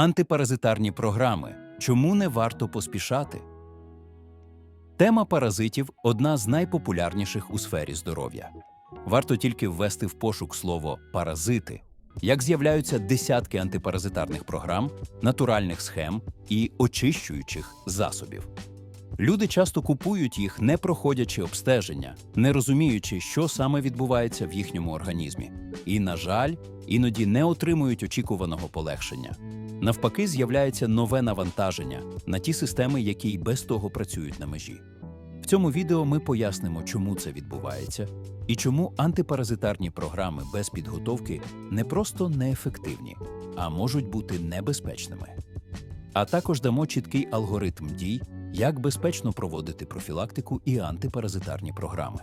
Антипаразитарні програми. Чому не варто поспішати? Тема паразитів одна з найпопулярніших у сфері здоров'я. Варто тільки ввести в пошук слово паразити, як з'являються десятки антипаразитарних програм, натуральних схем і очищуючих засобів. Люди часто купують їх, не проходячи обстеження, не розуміючи, що саме відбувається в їхньому організмі, і, на жаль, іноді не отримують очікуваного полегшення. Навпаки, з'являється нове навантаження на ті системи, які й без того працюють на межі. В цьому відео ми пояснимо, чому це відбувається, і чому антипаразитарні програми без підготовки не просто неефективні, а можуть бути небезпечними. А також дамо чіткий алгоритм дій, як безпечно проводити профілактику і антипаразитарні програми.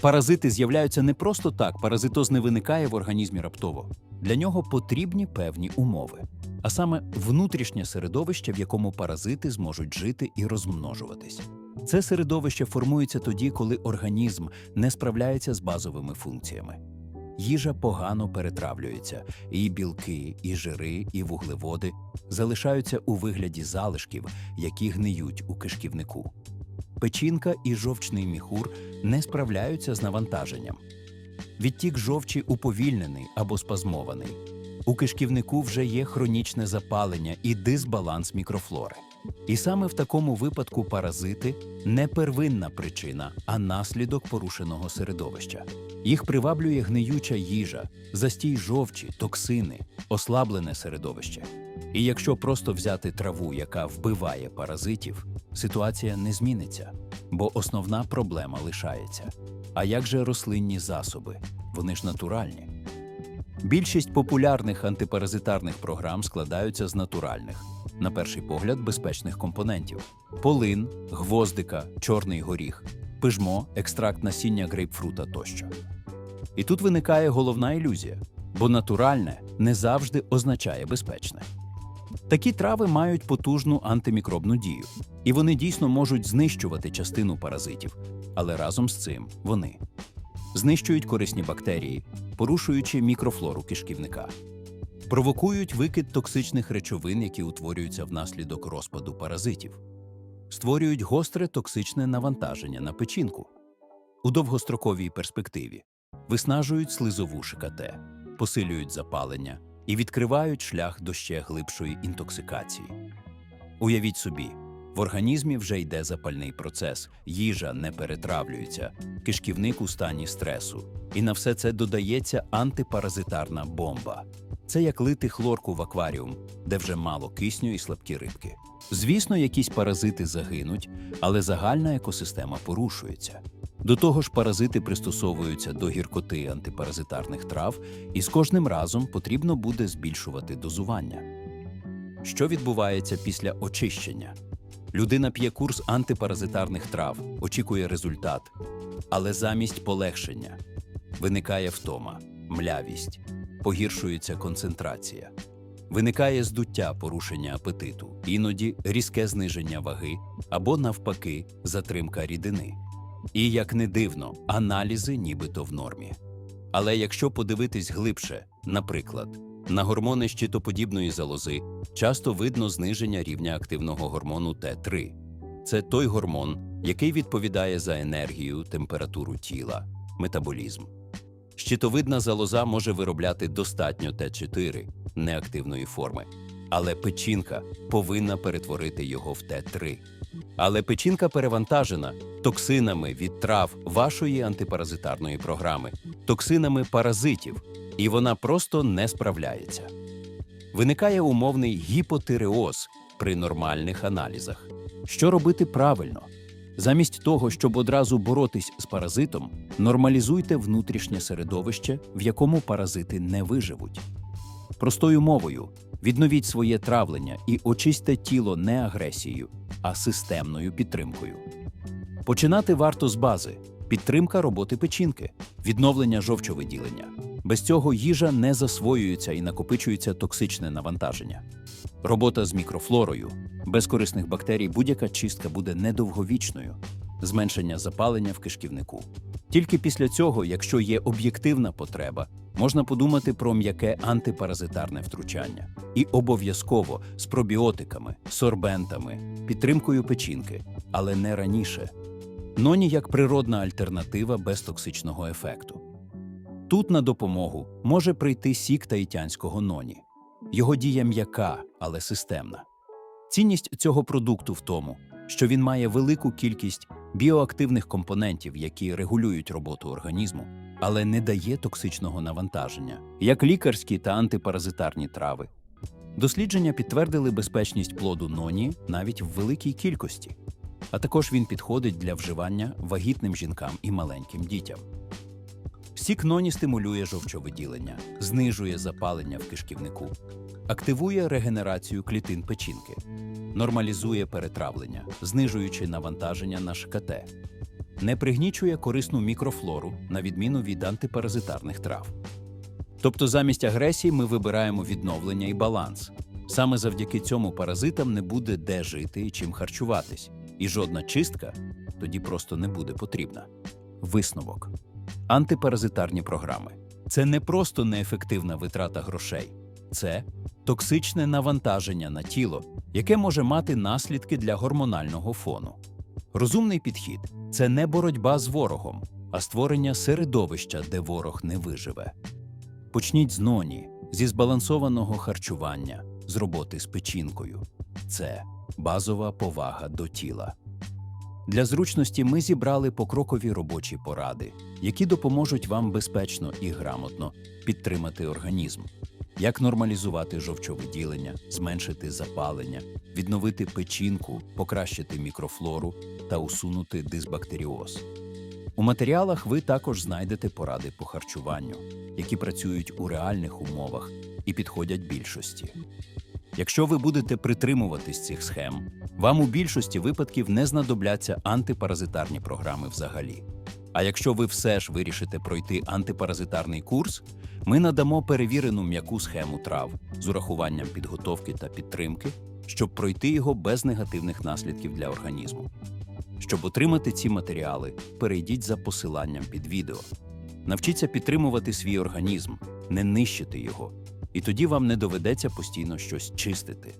Паразити з'являються не просто так, паразитоз не виникає в організмі раптово. Для нього потрібні певні умови, а саме внутрішнє середовище, в якому паразити зможуть жити і розмножуватись. Це середовище формується тоді, коли організм не справляється з базовими функціями. Їжа погано перетравлюється, і білки, і жири, і вуглеводи залишаються у вигляді залишків, які гниють у кишківнику. Печінка і жовчний міхур не справляються з навантаженням. Відтік жовчі уповільнений або спазмований. У кишківнику вже є хронічне запалення і дисбаланс мікрофлори. І саме в такому випадку паразити не первинна причина, а наслідок порушеного середовища. Їх приваблює гниюча їжа, застій жовчі, токсини, ослаблене середовище. І якщо просто взяти траву, яка вбиває паразитів, ситуація не зміниться, бо основна проблема лишається. А як же рослинні засоби? Вони ж натуральні. Більшість популярних антипаразитарних програм складаються з натуральних, на перший погляд, безпечних компонентів: полин, гвоздика, чорний горіх, пижмо, екстракт насіння грейпфрута тощо. І тут виникає головна ілюзія, бо натуральне не завжди означає безпечне. Такі трави мають потужну антимікробну дію, і вони дійсно можуть знищувати частину паразитів, але разом з цим вони знищують корисні бактерії, порушуючи мікрофлору кишківника, провокують викид токсичних речовин, які утворюються внаслідок розпаду паразитів, створюють гостре токсичне навантаження на печінку. У довгостроковій перспективі виснажують слизову ШКТ, посилюють запалення і відкривають шлях до ще глибшої інтоксикації. Уявіть собі, в організмі вже йде запальний процес, їжа не перетравлюється, кишківник у стані стресу. І на все це додається антипаразитарна бомба. Це як лити хлорку в акваріум, де вже мало кисню і слабкі рибки. Звісно, якісь паразити загинуть, але загальна екосистема порушується. До того ж, паразити пристосовуються до гіркоти антипаразитарних трав, і з кожним разом потрібно буде збільшувати дозування. Що відбувається після очищення? Людина п'є курс антипаразитарних трав, очікує результат, але замість полегшення виникає втома, млявість, погіршується концентрація, виникає здуття порушення апетиту, іноді різке зниження ваги або, навпаки, затримка рідини. І як не дивно, аналізи нібито в нормі. Але якщо подивитись глибше, наприклад, на гормони щитоподібної залози часто видно зниження рівня активного гормону Т3. Це той гормон, який відповідає за енергію, температуру тіла, метаболізм. Щитовидна залоза може виробляти достатньо Т4 неактивної форми, але печінка повинна перетворити його в Т3. Але печінка перевантажена токсинами від трав вашої антипаразитарної програми, токсинами паразитів, і вона просто не справляється. Виникає умовний гіпотиреоз при нормальних аналізах. Що робити правильно? Замість того, щоб одразу боротись з паразитом, нормалізуйте внутрішнє середовище, в якому паразити не виживуть. Простою мовою відновіть своє травлення і очистьте тіло не агресією, а системною підтримкою. Починати варто з бази: підтримка роботи печінки, відновлення жовчовиділення. Без цього їжа не засвоюється і накопичується токсичне навантаження. Робота з мікрофлорою, без корисних бактерій будь-яка чистка буде недовговічною, зменшення запалення в кишківнику. Тільки після цього, якщо є об'єктивна потреба, можна подумати про м'яке антипаразитарне втручання. І обов'язково з пробіотиками, сорбентами, підтримкою печінки, але не раніше. Ноні як природна альтернатива без токсичного ефекту. Тут на допомогу може прийти сік таїтянського ноні. Його дія м'яка, але системна. Цінність цього продукту в тому, що він має велику кількість біоактивних компонентів, які регулюють роботу організму, але не дає токсичного навантаження, як лікарські та антипаразитарні трави. Дослідження підтвердили безпечність плоду ноні навіть в великій кількості, а також він підходить для вживання вагітним жінкам і маленьким дітям. Сік ноні стимулює жовчовиділення, знижує запалення в кишківнику, активує регенерацію клітин печінки, нормалізує перетравлення, знижуючи навантаження на ШКТ, не пригнічує корисну мікрофлору на відміну від антипаразитарних трав. Тобто замість агресії ми вибираємо відновлення і баланс. Саме завдяки цьому паразитам не буде де жити і чим харчуватись, і жодна чистка тоді просто не буде потрібна. Висновок. Антипаразитарні програми це не просто неефективна витрата грошей, це токсичне навантаження на тіло, яке може мати наслідки для гормонального фону. Розумний підхід це не боротьба з ворогом, а створення середовища, де ворог не виживе. Почніть з ноні, зі збалансованого харчування, з роботи з печінкою. Це базова повага до тіла. Для зручності ми зібрали покрокові робочі поради, які допоможуть вам безпечно і грамотно підтримати організм, як нормалізувати жовчовиділення, зменшити запалення, відновити печінку, покращити мікрофлору та усунути дисбактеріоз. У матеріалах ви також знайдете поради по харчуванню, які працюють у реальних умовах і підходять більшості. Якщо ви будете притримуватись цих схем, вам у більшості випадків не знадобляться антипаразитарні програми взагалі. А якщо ви все ж вирішите пройти антипаразитарний курс, ми надамо перевірену м'яку схему трав з урахуванням підготовки та підтримки, щоб пройти його без негативних наслідків для організму. Щоб отримати ці матеріали, перейдіть за посиланням під відео. Навчіться підтримувати свій організм, не нищити його, і тоді вам не доведеться постійно щось чистити.